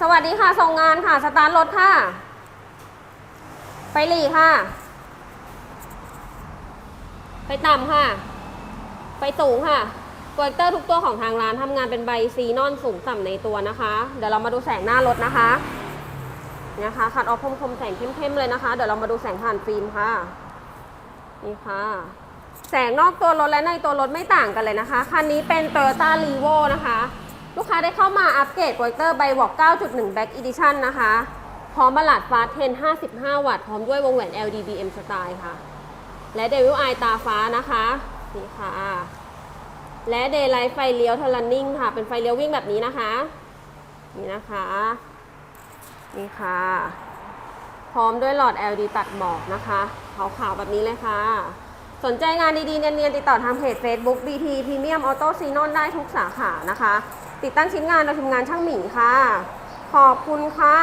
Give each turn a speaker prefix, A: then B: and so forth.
A: สวัสดีค่ะ ส่งงานค่ะ สตาร์ทรถค่ะ ไปหลีค่ะ ไปต่ำค่ะ ไปสูงค่ะโปรเจคเตอร์ทุกตัวของทางร้านทำงานเป็นใบซีนอนสูงต่ำในตัวนะคะ เดี๋ยวเรามาดูแสงหน้ารถนะคะนะคะขัดออกคมๆแสงเข้มๆเลยนะคะ เดี๋ยวเรามาดูแสงผ่านฟิล์มค่ะ นี่ค่ะ แสงนอกตัวรถและในตัวรถไม่ต่างกันเลยนะคะ คันนี้เป็น Toyota r e v o นะคะ ลูกค้าได้เข้ามาอัปเกรดโปรเจคเตอร์ใบวอก9.1 Back Edition นะคะ พร้อมบัลลัดฟ้าเทน55 วัตต์ พร้อมด้วยวงแหวน LDBM Style ค่ะ และ Devil Eye ตาฟ้านะคะ นี่ค่ะ และ Daylight ไฟเลี้ยวท r นนิ่งค่ะ เป็นไฟเลี้ยววิ่งแบบนี้นะคะ นี่นะคะ นี่ค่ะ พร้อมด้วยหลอด LED ตัดหมอกนะคะขาวๆแบบนี้เลยค่ะสนใจงานดีๆ เนียนๆ ติดต่อทางเพจ Facebook BT Premium Auto s e n o n ได้ทุกสาขานะคะ ติดตั้งชิ้นงานโดยทีมงานช่างหมีค่ะ ขอบคุณค่ะ